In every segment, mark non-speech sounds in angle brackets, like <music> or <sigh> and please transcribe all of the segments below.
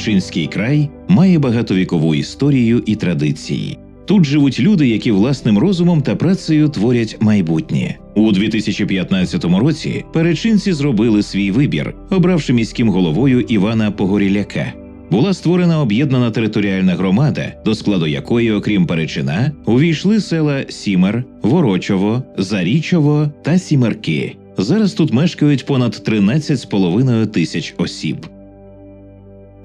Перечинський край має багатовікову історію і традиції. Тут живуть люди, які власним розумом та працею творять майбутнє. У 2015 році перечинці зробили свій вибір, обравши міським головою Івана Погоріляка. Була створена об'єднана територіальна громада, до складу якої, окрім Перечина, увійшли села Сімер, Ворочово, Зарічово та Сімерки. Зараз тут мешкають понад 13,5 тисяч осіб.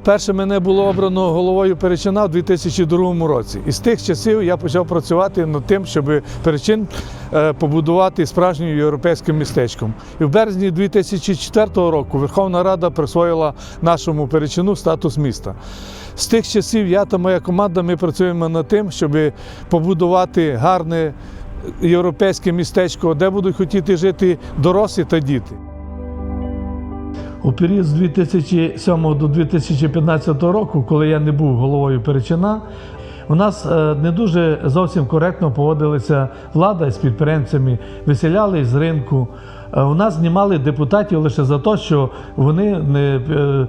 Перше мене було обрано головою Перечина у 2002 році. І з тих часів я почав працювати над тим, щоб Перечин е, побудувати справжнім європейським містечком. І в березні 2004 року Верховна Рада присвоїла нашому Перечину статус міста. З тих часів я та моя команда ми працюємо над тим, щоб побудувати гарне європейське містечко, де будуть хотіти жити дорослі та діти. У період з 2007 до 2015 року, коли я не був головою Перечина, у нас е, не дуже зовсім коректно поводилися влада з підприємцями, виселяли з ринку. Е, У нас знімали депутатів лише за те, що вони не е,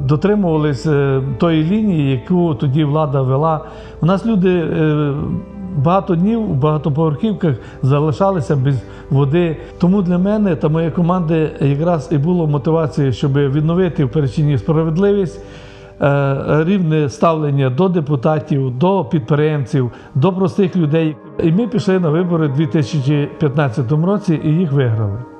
дотримувались е, тої лінії, яку тоді влада вела. У нас люди багато днів у багатоповерхівках залишалися без води. Тому для мене та моєї команди якраз і було мотивацією, щоб відновити в Перечині справедливість. е, Рівне ставлення до депутатів, до підприємців, до простих людей. І ми пішли на вибори у 2015 році і їх виграли.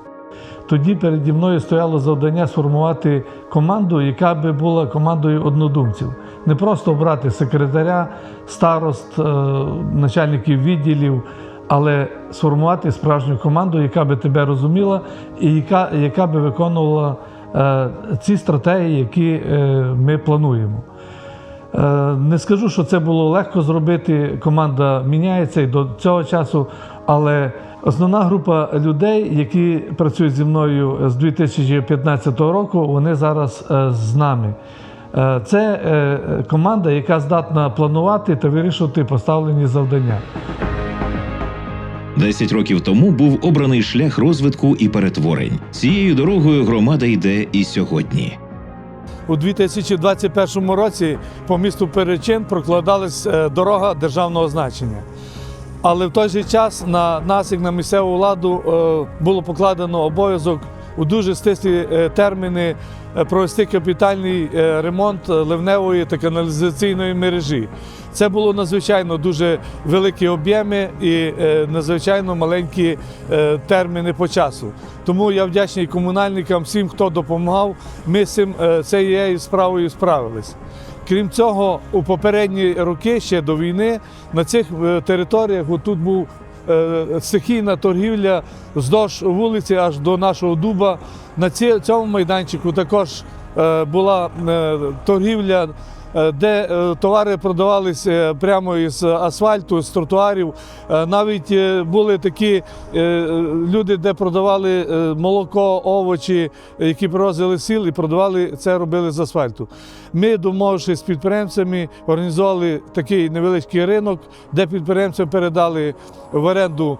Тоді переді мною стояло завдання сформувати команду, яка би була командою однодумців. Не просто обрати секретаря, старост, е, начальників відділів, але сформувати справжню команду, яка би тебе розуміла і яка, яка би виконувала е, ці стратегії, які е, ми плануємо. Не скажу, що це було легко зробити. Команда міняється і до цього часу, але основна група людей, які працюють зі мною з 2015 року, вони зараз е, з нами. Е, Це е, команда, яка здатна планувати та вирішувати поставлені завдання. Десять років тому був обраний шлях розвитку і перетворень. Цією дорогою громада йде і сьогодні. У 2021 році по місту Перечин прокладалась дорога державного значення. Але в той же час на нас, як на місцеву владу, е, було покладено обов'язок у дуже стислі е, терміни е, провести капітальний ремонт ливневої та каналізаційної мережі. Це було надзвичайно дуже великі об'єми і надзвичайно маленькі терміни по часу. Тому я вдячний комунальникам, всім, хто допомагав. Ми з цим цією справою справились. Крім цього, у попередні роки ще до війни на цих е, територіях тут був е, стихійна торгівля вздовж вулиці аж до нашого дуба. На цьому майданчику також е, була торгівля. Е, Де е, товари продавалися е, прямо із асфальту, з тротуарів. Навіть були такі люди, де продавали молоко, овочі, які привозили сіл і продавали це робили з асфальту. Ми, домовившись з підприємцями, організували такий невеличкий ринок, де підприємцям передали в оренду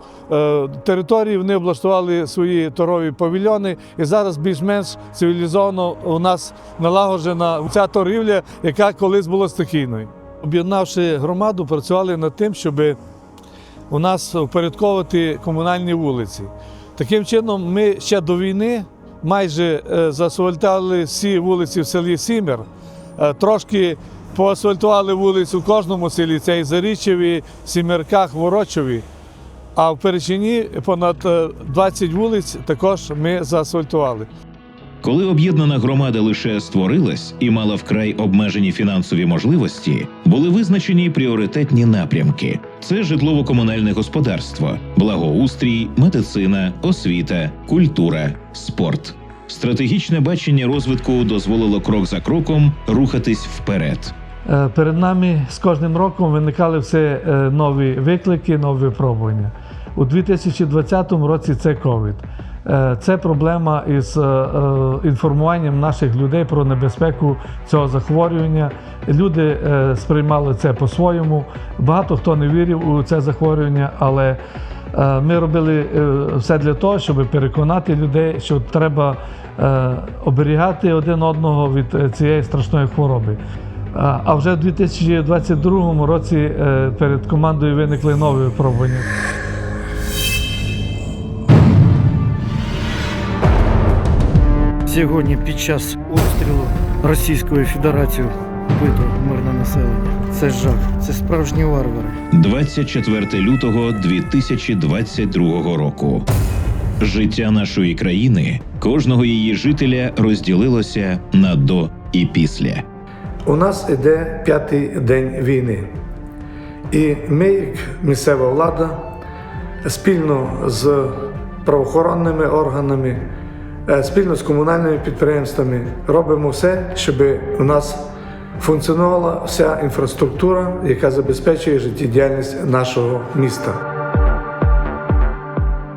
території, вони облаштували свої торгові павільйони. І зараз більш-менш цивілізовано у нас налагоджена ця торгівля, яка колись була стихійною. Об'єднавши громаду, працювали над тим, щоб у нас впорядковувати комунальні вулиці. Таким чином, ми ще до війни майже е, заасфальтували всі вулиці в селі Сімер, Е, трошки поасфальтували вулицю в кожному селі, це і Зарічеві, Сімерках, Ворочові. А в Перечині понад е, 20 вулиць також ми заасфальтували. Коли об'єднана громада лише створилась і мала вкрай обмежені фінансові можливості, були визначені пріоритетні напрямки: це житлово-комунальне господарство, благоустрій, медицина, освіта, культура, спорт. Стратегічне бачення розвитку дозволило крок за кроком рухатись вперед. Е, Перед нами з кожним роком виникали все е, нові виклики, нові випробування. У 2020 році це ковід. Е, Це проблема із е, е, інформуванням наших людей про небезпеку цього захворювання. Люди сприймали це по-своєму. Багато хто не вірив у це захворювання, але Ми робили все для того, щоб переконати людей, що треба оберігати один одного від цієї страшної хвороби. А вже в 2022 році перед командою виникли нові випробування. Сьогодні під час обстрілу Російською Федерацією вбито мирне населення. Це жах, це справжні варвари. 24 лютого 2022 року. Життя нашої країни, кожного її жителя розділилося на до і після. У нас іде п'ятий день війни. І ми, як місцева влада, спільно з правоохоронними органами, спільно з комунальними підприємствами робимо все, щоб у нас функціонувала вся інфраструктура, яка забезпечує життєдіяльність нашого міста.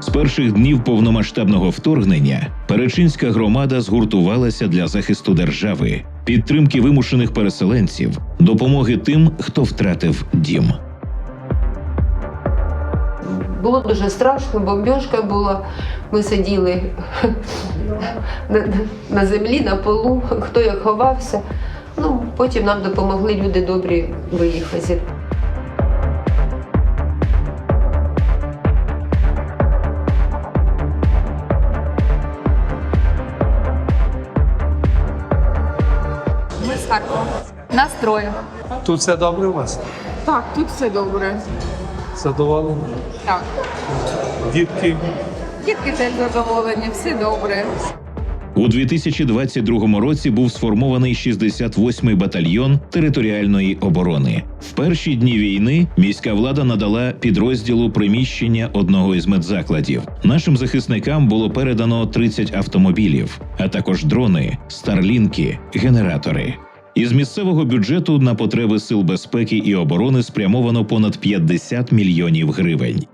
З перших днів повномасштабного вторгнення Перечинська громада згуртувалася для захисту держави, підтримки вимушених переселенців, допомоги тим, хто втратив дім. Було дуже страшно, бомбіжка була. Ми сиділи <laughs> на, на землі, на полу, хто як ховався. Ну, потім нам допомогли люди добрі виїхати. Ми з Харкова. Нас. Тут все добре у вас? Так, тут все добре. Задоволені? Так. Дітки. Дітки теж задоволені, все добре. У 2022 році був сформований 68-й батальйон територіальної оборони. В перші дні війни міська влада надала підрозділу приміщення одного із медзакладів. Нашим захисникам було передано 30 автомобілів, а також дрони, старлінки, генератори. Із місцевого бюджету на потреби сил безпеки і оборони спрямовано понад 50 мільйонів гривень.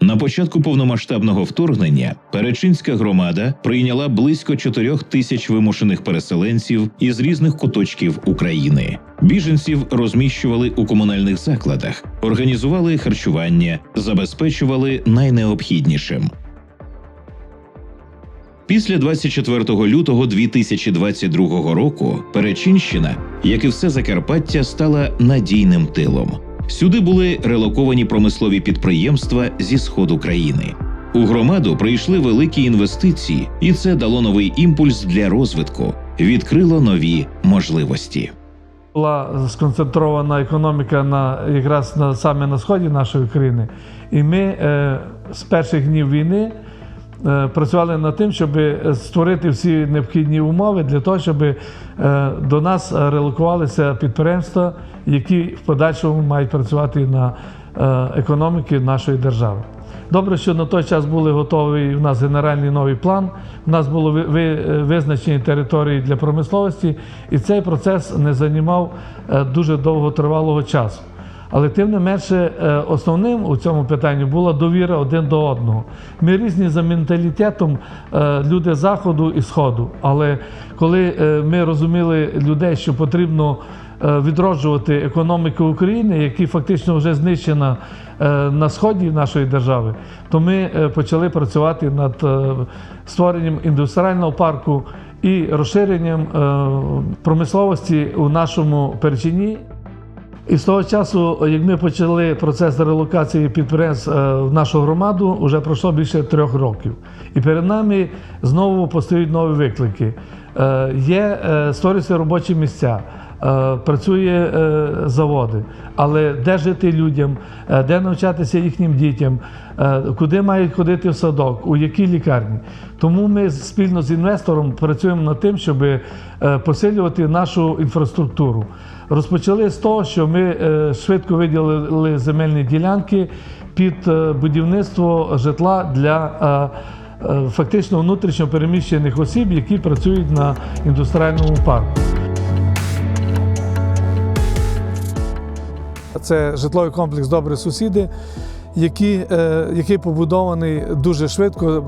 На початку повномасштабного вторгнення Перечинська громада прийняла близько 4 тисяч вимушених переселенців із різних куточків України. Біженців розміщували у комунальних закладах, організували харчування, забезпечували найнеобхіднішим. Після 24 лютого 2022 року Перечинщина, як і все Закарпаття, стала надійним тилом. Сюди були релоковані промислові підприємства зі сходу країни. У громаду прийшли великі інвестиції, і це дало новий імпульс для розвитку, відкрило нові можливості. Була сконцентрована економіка на якраз на саме на сході нашої країни, і ми е, з перших днів війни працювали над тим, щоб створити всі необхідні умови для того, щоб е, до нас релокувалися підприємства, які в подальшому мають працювати на е, економіки нашої держави. Добре, що на той час були готові у нас генеральний новий план. У нас було ви- ви- визначені території для промисловості, і цей процес не займав е, дуже довготривалого часу. Але тим не менше, е, основним у цьому питанні була довіра один до одного. Ми різні за менталітетом е, люди заходу і сходу. Але коли е, ми розуміли людей, що потрібно відроджувати економіку України, яка фактично вже знищена на сході нашої держави, то ми почали працювати над створенням індустріального парку і розширенням промисловості у нашому Перчині. І з того часу, як ми почали процес релокації підприємств е, в нашу громаду, вже пройшло більше трьох років. І перед нами знову постають нові виклики. Е, Є е, створюються робочі місця. Е, Працює е, заводи, але де жити людям, е, де навчатися їхнім дітям, куди мають ходити в садок, у якій лікарні. Тому ми спільно з інвестором працюємо над тим, щоб посилювати нашу інфраструктуру. Розпочали з того, що ми швидко виділили земельні ділянки під будівництво житла для фактично внутрішньо переміщених осіб, які працюють на індустріальному парку. Це житловий комплекс Добрі сусіди, який, е, який побудований дуже швидко,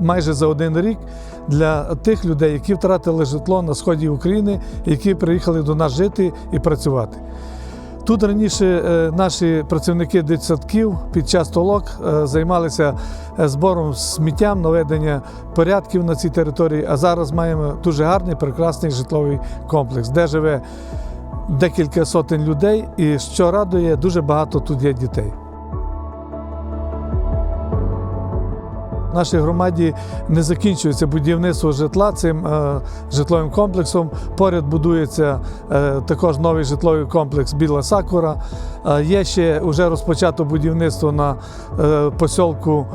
майже за один рік, для тих людей, які втратили житло на сході України, які приїхали до нас жити і працювати. Тут раніше е, наші працівники дитсадків під час толок е, займалися збором сміттям, наведення порядків на цій території. А зараз маємо дуже гарний, прекрасний житловий комплекс, де живе декілька сотень людей, і що радує, дуже багато тут є дітей. В нашій громаді не закінчується будівництво житла цим е, житловим комплексом. Поряд будується е, також новий житловий комплекс Біла Сакура. Е, є ще вже розпочато будівництво на посілку,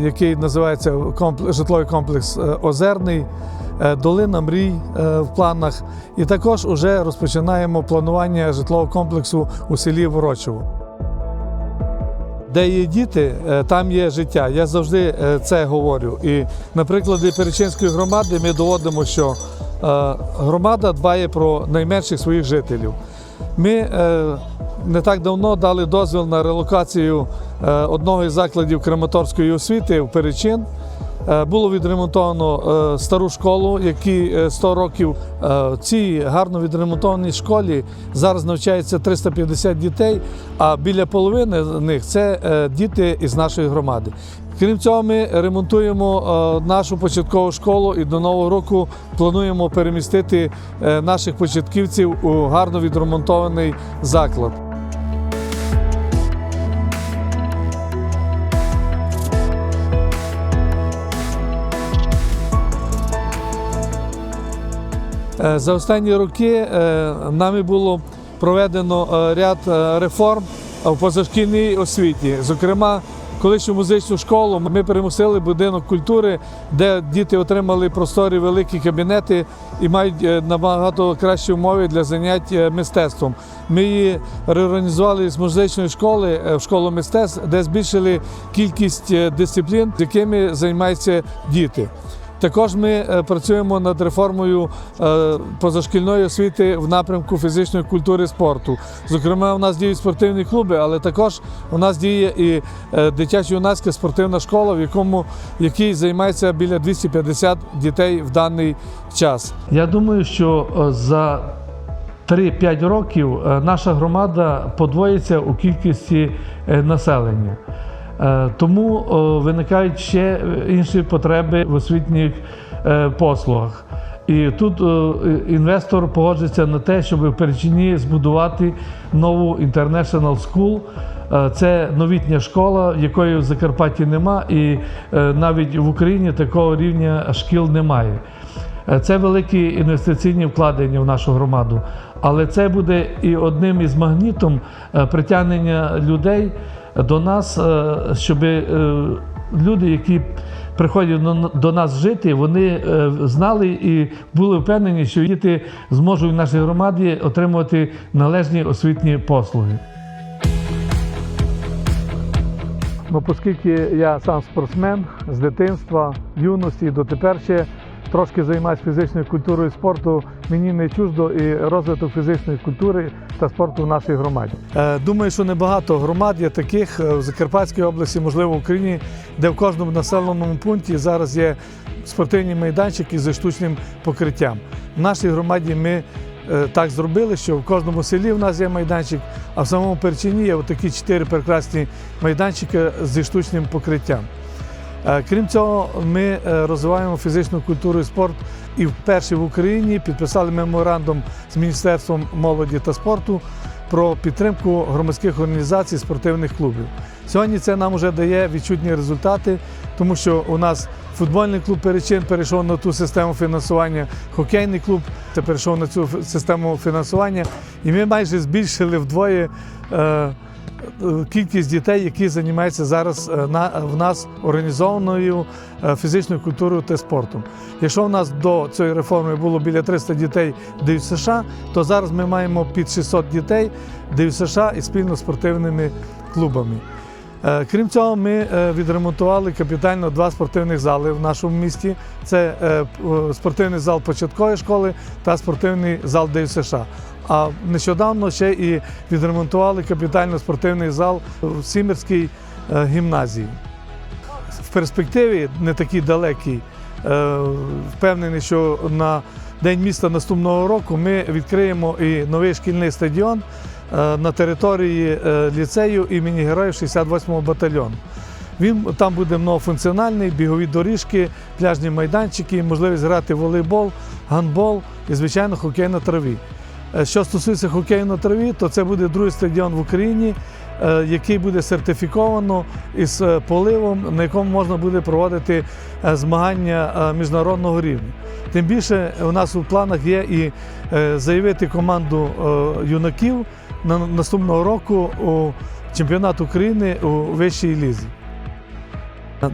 який називається житловий комплекс Озерний. Долина мрій в планах, і також вже розпочинаємо планування житлового комплексу у селі Ворочево. Де є діти, е, там є життя. Я завжди е, це говорю. І на прикладі Перечинської громади ми доводимо, що е, громада дбає про найменших своїх жителів. Ми не так давно дали дозвіл на релокацію одного із закладів краматорської освіти в Перечин. Е, Було відремонтовано е, стару школу, які е, 100 років Е, в цій гарно відремонтованій школі зараз навчається 350 дітей, а біля половини з них це діти із нашої громади. Крім цього, ми ремонтуємо нашу початкову школу і до нового року плануємо перемістити наших початківців у гарно відремонтований заклад. За останні роки е, нами було проведено е, ряд е, реформ в позашкільній освіті. Зокрема, колишню музичну школу ми перемусили будинок культури, де діти отримали просторі великі кабінети і мають е, набагато кращі умови для занять е, мистецтвом. Ми її реорганізували з музичної школи е, в школу мистецтв, де збільшили кількість е, дисциплін, з якими займаються діти. Також ми е, працюємо над реформою е, позашкільної освіти в напрямку фізичної культури і спорту. Зокрема, у нас діють спортивні клуби, але також у нас діє і е, дитячо-юнацька спортивна школа, в якому якій займається біля 250 дітей в даний час. Я думаю, що за 3-5 років наша громада подвоїться у кількості населення. Е, Тому виникають ще інші потреби в освітніх е, послугах. І тут інвестор погоджується на те, щоб в Перечині збудувати нову International School. Е, Це новітня школа, якої в Закарпатті нема, і навіть в Україні такого рівня шкіл немає. Це великі інвестиційні вкладення в нашу громаду, але це буде і одним із магнітом притягнення людей до нас, е, щоб люди, які приходять до- до нас жити, вони е, знали і були впевнені, що діти зможуть в нашій громаді отримувати належні освітні послуги. Ну, оскільки я сам спортсмен з дитинства, юності і дотепер ще трошки займаюся фізичною культурою спорту, мені не чуждо і розвиток фізичної культури та спорту в нашій громаді. Е, Думаю, що небагато громад є таких е, в Закарпатській області, можливо, в Україні, де в кожному населеному пункті зараз є спортивні майданчики зі штучним покриттям. В нашій громаді ми е, так зробили, що в кожному селі в нас є майданчик, а в самому Перчині є такі чотири прекрасні майданчики зі штучним покриттям. Е, Крім цього, ми е, розвиваємо фізичну культуру і спорт і вперше в Україні підписали меморандум з Міністерством молоді та спорту про підтримку громадських організацій спортивних клубів. Сьогодні це нам вже дає відчутні результати, тому що у нас футбольний клуб Перечин перейшов на ту систему фінансування, хокейний клуб це перейшов на цю систему фінансування, і ми майже збільшили вдвоє. е, кількість дітей, які займаються зараз е, на, в нас організованою е, фізичною культурою та спортом. Якщо в нас до цієї реформи було біля 300 дітей в США, то зараз ми маємо під 600 дітей в США і спільно спортивними клубами. Е, Крім цього, ми е, відремонтували капітально два спортивних зали в нашому місті. Це е, спортивний зал початкової школи та спортивний зал ДЮСШ. А нещодавно ще і відремонтували капітально спортивний зал в Сімерській гімназії. В перспективі не такій далекій. е, Впевнений, що на День міста наступного року ми відкриємо і новий шкільний стадіон на території е, ліцею імені Героїв 68-го батальйону. Він там буде многофункціональний, бігові доріжки, пляжні майданчики, можливість грати волейбол, гандбол і, звичайно, хокей на траві. Е, Що стосується хокею на траві, то це буде другий стадіон в Україні, е, який буде сертифіковано із е, поливом, на якому можна буде проводити е, змагання е, міжнародного рівня. Тим більше у нас у планах є і е, заявити команду е, юнаків на наступного року у чемпіонат України у вищій лізі.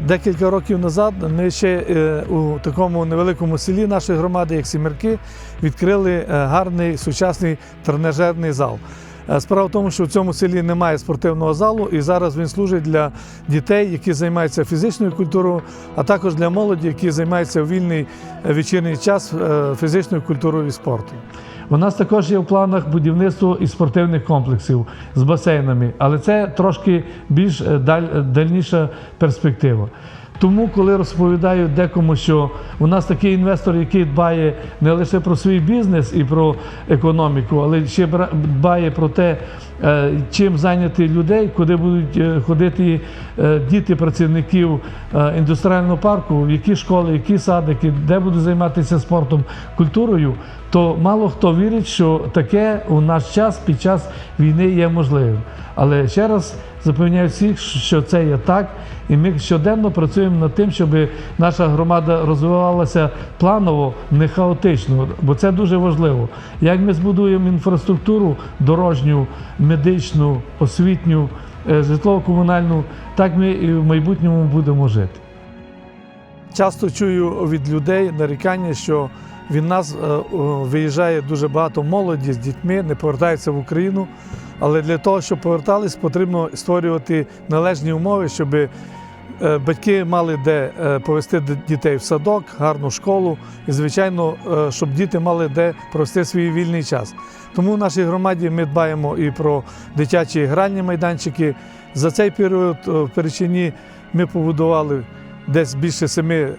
Декілька років назад ми ще е, у такому невеликому селі нашої громади, як Сімерки, відкрили е, гарний сучасний тренажерний зал. Е, Справа в тому, що в цьому селі немає спортивного залу, і зараз він служить для дітей, які займаються фізичною культурою, а також для молоді, які займаються у вільний е, вечірній час е, фізичною культурою і спортом. У нас також є в планах будівництво і спортивних комплексів з басейнами, але це трошки більш даль- дальніша перспектива. Тому, коли розповідаю декому, що у нас такий інвестор, який дбає не лише про свій бізнес і про економіку, але ще дбає про те, е, чим зайняти людей, куди будуть е, ходити е, діти працівників індустріального парку, в які школи, які садики, де будуть займатися спортом, культурою, то мало хто вірить, що таке у наш час під час війни є можливим. Але ще раз запевняю всіх, що це є так, і ми щоденно працюємо над тим, щоб наша громада розвивалася планово, не хаотично, бо це дуже важливо. Як ми збудуємо інфраструктуру дорожню, медичну, освітню, е, житлово-комунальну, так ми і в майбутньому будемо жити. Часто чую від людей нарікання, що від нас е, виїжджає дуже багато молоді з дітьми, не повертаються в Україну. Але для того, щоб повертались, потрібно створювати належні умови, щоб е, батьки мали де е, повести дітей в садок, гарну школу, і, звичайно, щоб діти мали де провести свій вільний час. Тому в нашій громаді ми дбаємо і про дитячі гральні майданчики. За цей період в Перечині ми побудували десь більше 7-8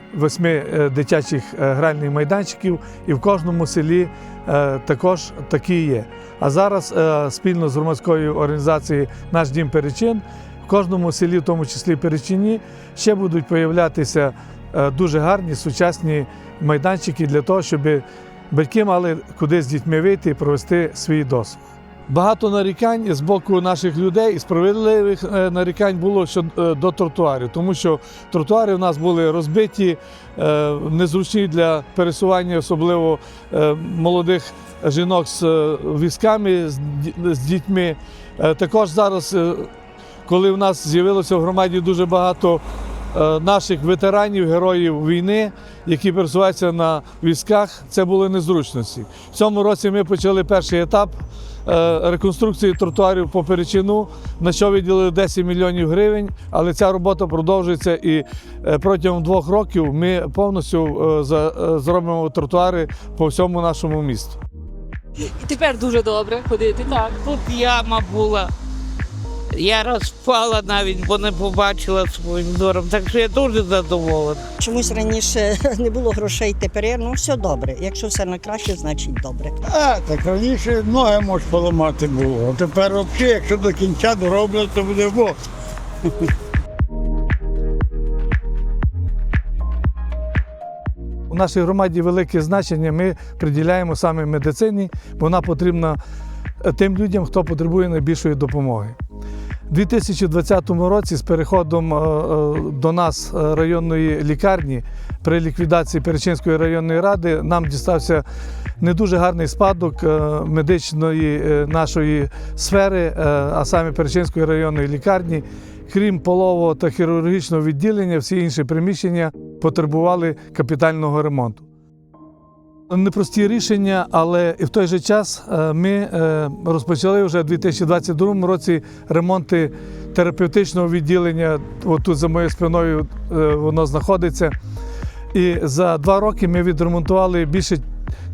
е, дитячих е, гральних майданчиків, і в кожному селі е, також такі є. А зараз спільно з громадською організацією Наш дім Перечин в кожному селі, в тому числі Перечині, ще будуть появлятися дуже гарні сучасні майданчики для того, щоб батьки мали куди з дітьми вийти і провести свій досвід. Багато нарікань з боку наших людей і справедливих е, нарікань було е, до тротуарів, тому що тротуари в нас були розбиті, е, незручні для пересування, особливо молодих жінок з візками, з дітьми. Також зараз, коли в нас з'явилося в громаді дуже багато наших ветеранів, героїв війни, які пересуваються на візках, це були незручності. В цьому році ми почали перший етап е, реконструкції тротуарів по Перечину, на що виділили 10 мільйонів гривень, але ця робота продовжується і е, протягом двох років ми повністю е, за- е, зробимо тротуари по всьому нашому місту. І тепер дуже добре ходити. Так. Тут яма була. Я розпала навіть, бо не побачила своїм зором. Так що я дуже задоволена. Чомусь раніше <laughs> не було грошей, тепер ну все добре. Якщо все на краще, значить добре. А, так раніше ноги може поламати було. А тепер взагалі, якщо до кінця дороблять, то буде Бог. <laughs> У нашій громаді велике значення ми приділяємо саме медицині, бо вона потрібна тим людям, хто потребує найбільшої допомоги. У 2020 році з переходом е, е, до нас е, районної лікарні при ліквідації Перечинської районної ради нам дістався не дуже гарний спадок медичної нашої сфери, а саме Перечинської районної лікарні. Крім полового та хірургічного відділення, всі інші приміщення потребували капітального ремонту. Непрості рішення, але і в той же час е, ми е, розпочали вже у 2022 році ремонти терапевтичного відділення. От тут за моєю спиною е, воно знаходиться. І за два роки ми відремонтували більше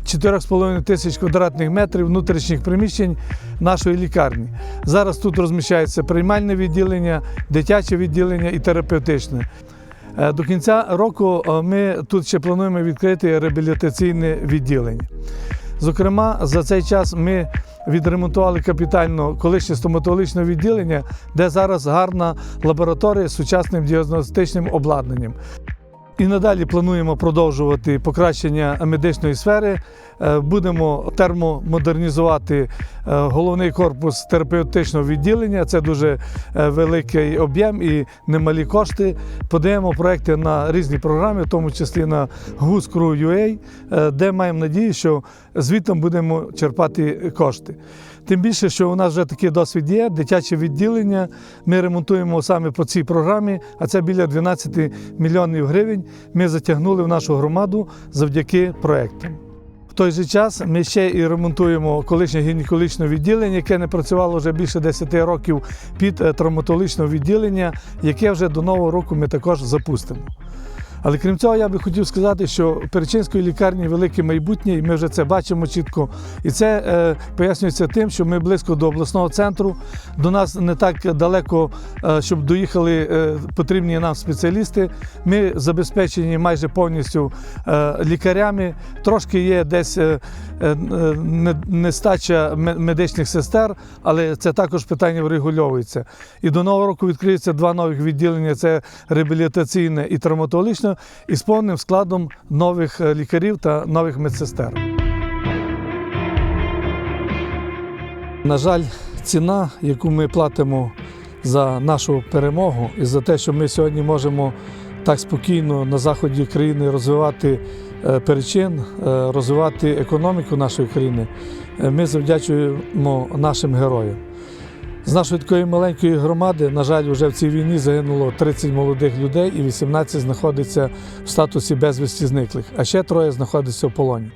4,5 тисяч квадратних метрів внутрішніх приміщень нашої лікарні. Зараз тут розміщається приймальне відділення, дитяче відділення і терапевтичне. Е, До кінця року е, ми тут ще плануємо відкрити реабілітаційне відділення. Зокрема, за цей час ми відремонтували капітально колишнє стоматологічне відділення, де зараз гарна лабораторія з сучасним діагностичним обладнанням. І надалі плануємо продовжувати покращення медичної сфери. Е, Будемо термомодернізувати е, головний корпус терапевтичного відділення. Це дуже е, великий об'єм і немалі кошти. Подаємо проекти на різні програми, в тому числі на е, де маємо надію, що звітом будемо черпати кошти. Тим більше, що у нас вже такий досвід є, дитяче відділення. Ми ремонтуємо саме по цій програмі, а це біля 12 мільйонів гривень. Ми затягнули в нашу громаду завдяки проектам. В той же час ми ще і ремонтуємо колишнє гінекологічне відділення, яке не працювало вже більше 10 років під е, травматологічне відділення, яке вже до нового року ми також запустимо. Але крім цього, я би хотів сказати, що Перечинської лікарні велике майбутнє, і ми вже це бачимо чітко. І це е, пояснюється тим, що ми близько до обласного центру. До нас не так далеко, е, щоб доїхали е, потрібні нам спеціалісти. Ми забезпечені майже повністю е, лікарями. Трошки є десь е, е, нестача медичних сестер, але це також питання врегульовується. І до нового року відкриються два нових відділення: це реабілітаційне і травматологічне, із повним складом нових е, лікарів та нових медсестер. На жаль, ціна, яку ми платимо за нашу перемогу і за те, що ми сьогодні можемо так спокійно на заході країни розвивати е, перечин, е, розвивати економіку нашої країни, ми завдячуємо нашим героям. З нашої такої маленької громади, на жаль, вже в цій війні загинуло 30 молодих людей і 18 знаходиться в статусі безвісті зниклих, а ще троє знаходяться в полоні.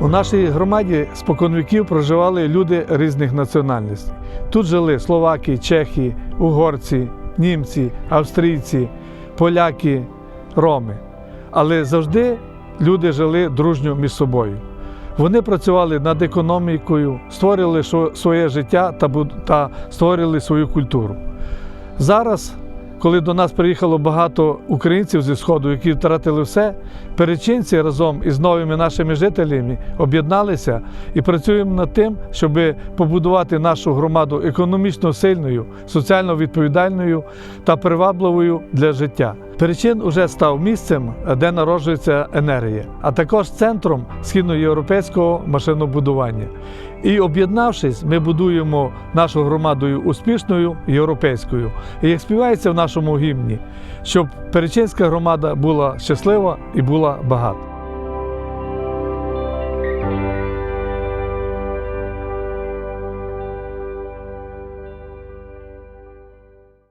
У нашій громаді споконвіків проживали люди різних національностей. Тут жили словаки, чехи, угорці, німці, австрійці, поляки, роми. Але завжди люди жили дружньо між собою. Вони працювали над економікою, створили своє життя та створили свою культуру. Зараз, коли до нас приїхало багато українців зі Сходу, які втратили все, перечинці разом із новими нашими жителями об'єдналися і працюємо над тим, щоб побудувати нашу громаду економічно сильною, соціально відповідальною та привабливою для життя. Перечин уже став місцем, де народжується енергія, а також центром східноєвропейського машинобудування. І об'єднавшись, ми будуємо нашу громадою успішною європейською. І як співається в нашому гімні, щоб Перечинська громада була щаслива і була багата.